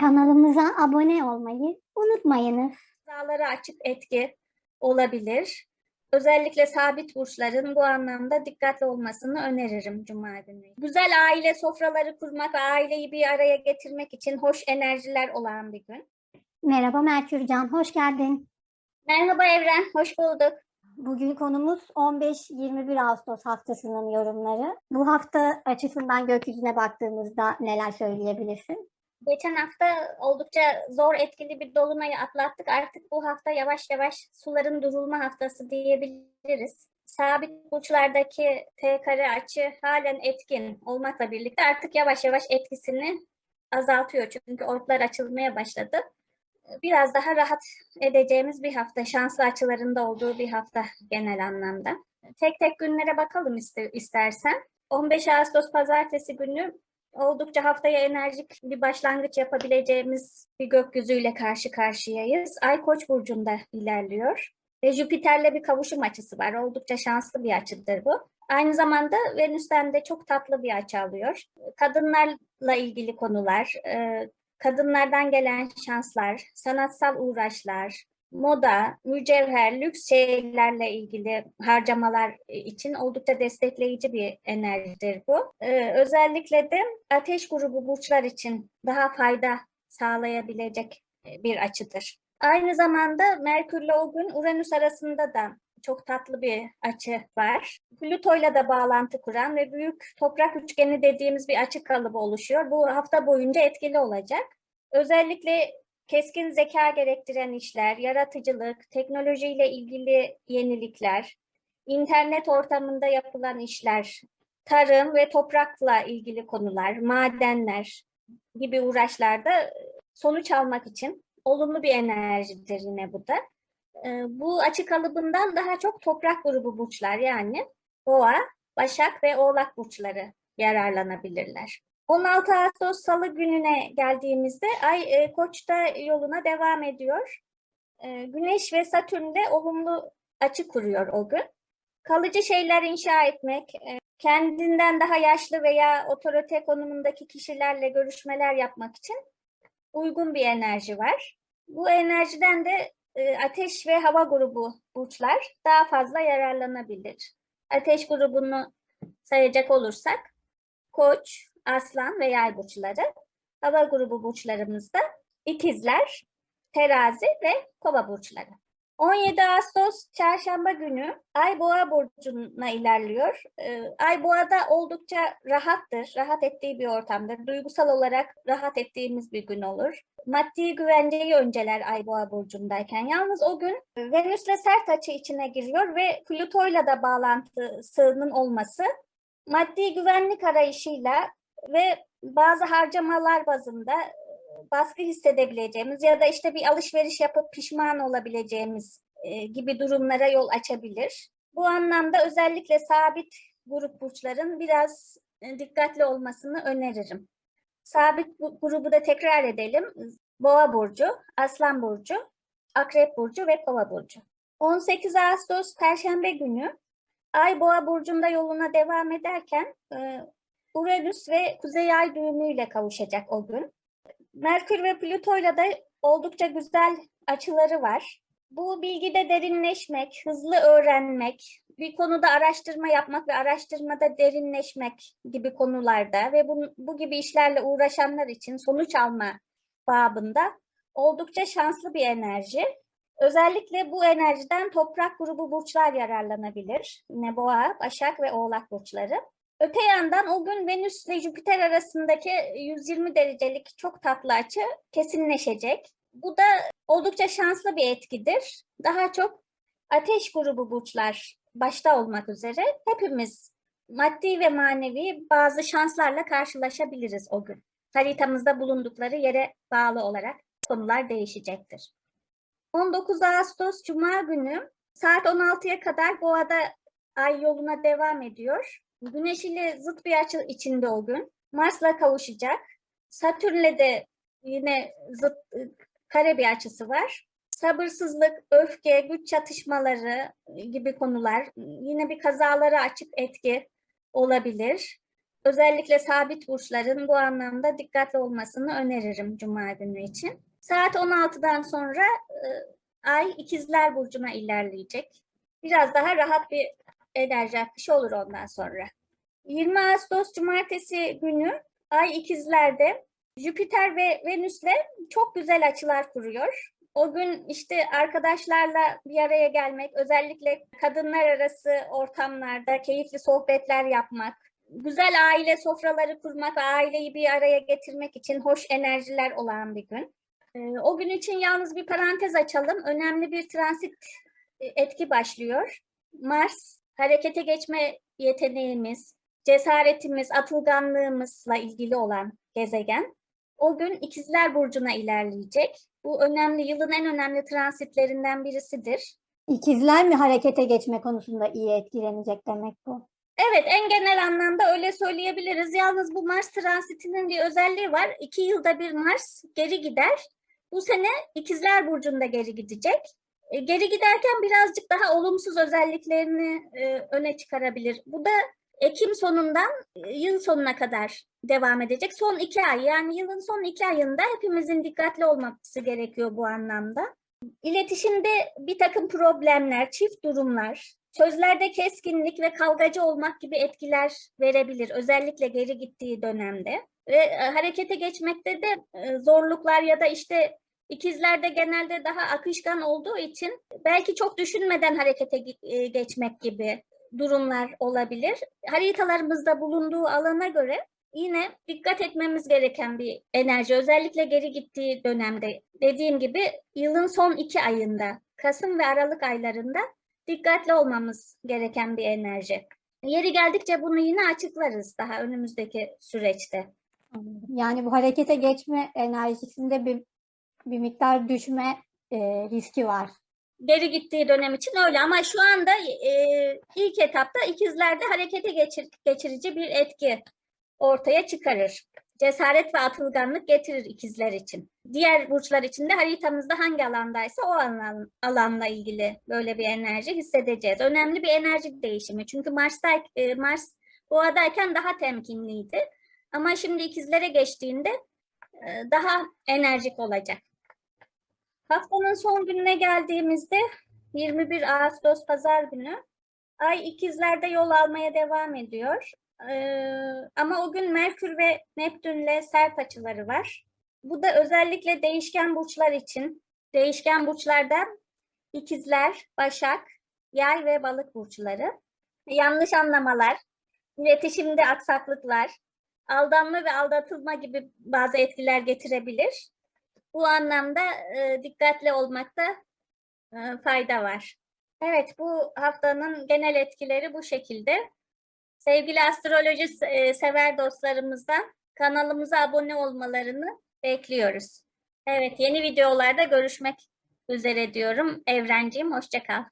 Kanalımıza abone olmayı unutmayınız. Kazalara açık etki olabilir. Özellikle sabit burçların bu anlamda dikkatli olmasını öneririm Cuma günü. Güzel aile sofraları kurmak ve aileyi bir araya getirmek için hoş enerjiler olan bir gün. Merhaba Merkürcan, hoş geldin. Merhaba Evren, hoş bulduk. Bugün konumuz 15-21 Ağustos haftasının yorumları. Bu hafta açısından gökyüzüne baktığımızda neler söyleyebilirsin? Geçen hafta oldukça zor etkili bir dolunayı atlattık. Artık bu hafta yavaş yavaş suların durulma haftası diyebiliriz. Sabit burçlardaki T kare açı halen etkin olmakla birlikte artık yavaş yavaş etkisini azaltıyor. Çünkü ortlar açılmaya başladı. Biraz daha rahat edeceğimiz bir hafta, şanslı açılarında olduğu bir hafta genel anlamda. Tek tek günlere bakalım iste- istersen. 15 Ağustos Pazartesi günü oldukça haftaya enerjik bir başlangıç yapabileceğimiz bir gökyüzüyle karşı karşıyayız. Ay Koç burcunda ilerliyor ve Jüpiter'le bir kavuşum açısı var. Oldukça şanslı bir açıdır bu. Aynı zamanda Venüs'ten de çok tatlı bir açı alıyor. Kadınlarla ilgili konular, e, kadınlardan gelen şanslar, sanatsal uğraşlar, moda, mücevher, lüks şeylerle ilgili harcamalar için oldukça destekleyici bir enerjidir bu. Ee, özellikle de ateş grubu burçlar için daha fayda sağlayabilecek e, bir açıdır. Aynı zamanda Merkürle o gün Uranüs arasında da çok tatlı bir açı var. Plüto'yla da bağlantı kuran ve büyük toprak üçgeni dediğimiz bir açı kalıbı oluşuyor. Bu hafta boyunca etkili olacak. Özellikle keskin zeka gerektiren işler, yaratıcılık, teknolojiyle ilgili yenilikler, internet ortamında yapılan işler, tarım ve toprakla ilgili konular, madenler gibi uğraşlarda sonuç almak için olumlu bir enerjidir yine bu da. Ee, Bu açı kalıbından daha çok toprak grubu burçlar yani boğa, başak ve oğlak burçları yararlanabilirler. 16 Ağustos Salı gününe geldiğimizde Ay e, Koç'ta yoluna devam ediyor. E, Güneş ve Satürn de olumlu açı kuruyor o gün. Kalıcı şeyler inşa etmek, e, kendinden daha yaşlı veya otorite konumundaki kişilerle görüşmeler yapmak için uygun bir enerji var. Bu enerjiden de e, ateş ve hava grubu burçlar daha fazla yararlanabilir. Ateş grubunu sayacak olursak Koç, Aslan ve Yay burçları. Hava grubu burçlarımızda ikizler, terazi ve kova burçları. 17 Ağustos çarşamba günü Ay Boğa burcuna ilerliyor. Ee, Ay Boğa'da oldukça rahattır, rahat ettiği bir ortamdır. Duygusal olarak rahat ettiğimiz bir gün olur. Maddi güvenceyi önceler Ay Boğa burcundayken. Yalnız o gün Venüs'le sert açı içine giriyor ve Plüto'yla da bağlantısının olması maddi güvenlik arayışıyla ve bazı harcamalar bazında e, baskı hissedebileceğimiz ya da işte bir alışveriş yapıp pişman olabileceğimiz e, gibi durumlara yol açabilir. Bu anlamda özellikle sabit grup burçların biraz e, dikkatli olmasını öneririm. Sabit bu- grubu da tekrar edelim. Boğa burcu, Aslan burcu, Akrep burcu ve Kova burcu. 18 Ağustos Perşembe günü Ay Boğa burcunda yoluna devam ederken Uranüs ve Kuzey Ay düğümüyle kavuşacak o gün. Merkür ve Plüto'yla da oldukça güzel açıları var. Bu bilgide derinleşmek, hızlı öğrenmek, bir konuda araştırma yapmak ve araştırmada derinleşmek gibi konularda ve bu, bu gibi işlerle uğraşanlar için sonuç alma babında oldukça şanslı bir enerji. Özellikle bu enerjiden toprak grubu burçlar yararlanabilir. Yine boğa, başak ve oğlak burçları. Öte yandan o gün Venüs ve Jüpiter arasındaki 120 derecelik çok tatlı açı kesinleşecek. Bu da oldukça şanslı bir etkidir. Daha çok ateş grubu burçlar başta olmak üzere hepimiz maddi ve manevi bazı şanslarla karşılaşabiliriz o gün. Haritamızda bulundukları yere bağlı olarak konular değişecektir. 19 Ağustos Cuma günü saat 16'ya kadar Boğa'da ay yoluna devam ediyor. Güneş ile zıt bir açı içinde o gün. Mars'la kavuşacak. Satürn'le de yine zıt kare bir açısı var. Sabırsızlık, öfke, güç çatışmaları gibi konular, yine bir kazalara açık etki olabilir. özellikle sabit burçların bu anlamda dikkatli olmasını öneririm Cuma günü için. Saat 16'dan sonra e, Ay ikizler burcuna ilerleyecek. Biraz daha rahat bir enerji akışı olur ondan sonra. 20 Ağustos Cumartesi günü Ay ikizlerde Jüpiter ve Venüs'le çok güzel açılar kuruyor. O gün işte arkadaşlarla bir araya gelmek, özellikle kadınlar arası ortamlarda keyifli sohbetler yapmak, güzel aile sofraları kurmak aileyi bir araya getirmek için hoş enerjiler olan bir gün. Ee, O gün için yalnız bir parantez açalım. Önemli bir transit e, etki başlıyor. Mars harekete geçme yeteneğimiz, cesaretimiz, atılganlığımızla ilgili olan gezegen. O gün İkizler Burcu'na ilerleyecek. Bu önemli, yılın en önemli transitlerinden birisidir. İkizler mi harekete geçme konusunda iyi etkilenecek demek bu? Evet, en genel anlamda öyle söyleyebiliriz. Yalnız bu Mars transitinin bir özelliği var. İki yılda bir Mars geri gider. Bu sene İkizler Burcu'nda geri gidecek. E, Geri giderken birazcık daha olumsuz özelliklerini e, öne çıkarabilir. Bu da Ekim sonundan e, yıl sonuna kadar devam edecek. Son iki ay yani yılın son iki ayında hepimizin dikkatli olması gerekiyor bu anlamda. İletişimde bir takım problemler, çift durumlar, sözlerde keskinlik ve kavgacı olmak gibi etkiler verebilir. Özellikle geri gittiği dönemde. Ve e, harekete geçmekte de e, zorluklar ya da işte ikizlerde genelde daha akışkan olduğu için belki çok düşünmeden harekete ge- geçmek gibi durumlar olabilir. Haritalarımızda bulunduğu alana göre yine dikkat etmemiz gereken bir enerji. Özellikle geri gittiği dönemde dediğim gibi yılın son iki ayında, Kasım ve Aralık aylarında dikkatli olmamız gereken bir enerji. Yeri geldikçe bunu yine açıklarız daha önümüzdeki süreçte. Yani bu harekete geçme enerjisinde bir bir miktar düşme e, riski var. Geri gittiği dönem için öyle ama şu anda e, ilk etapta ikizlerde harekete geçir, geçirici bir etki ortaya çıkarır. Cesaret ve atılganlık getirir ikizler için. Diğer burçlar için de haritamızda hangi alandaysa o alan, alanla ilgili böyle bir enerji hissedeceğiz. Önemli bir enerji değişimi. Çünkü Mars'ta e, Mars boğadayken daha temkinliydi. Ama şimdi ikizlere geçtiğinde e, daha enerjik olacak. Haftanın son gününe geldiğimizde 21 Ağustos Pazar günü Ay ikizlerde yol almaya devam ediyor. Ee, ama o gün Merkür ve Neptünle sert açıları var. Bu da özellikle değişken burçlar için. Değişken burçlardan ikizler, başak, yay ve balık burçları. Yanlış anlamalar, iletişimde aksaklıklar, aldanma ve aldatılma gibi bazı etkiler getirebilir. Bu anlamda e, dikkatli olmakta e, fayda var. Evet, bu haftanın genel etkileri bu şekilde. Sevgili astroloji e, sever dostlarımızdan kanalımıza abone olmalarını bekliyoruz. Evet, yeni videolarda görüşmek üzere diyorum. Evrenciğim, hoşça kal.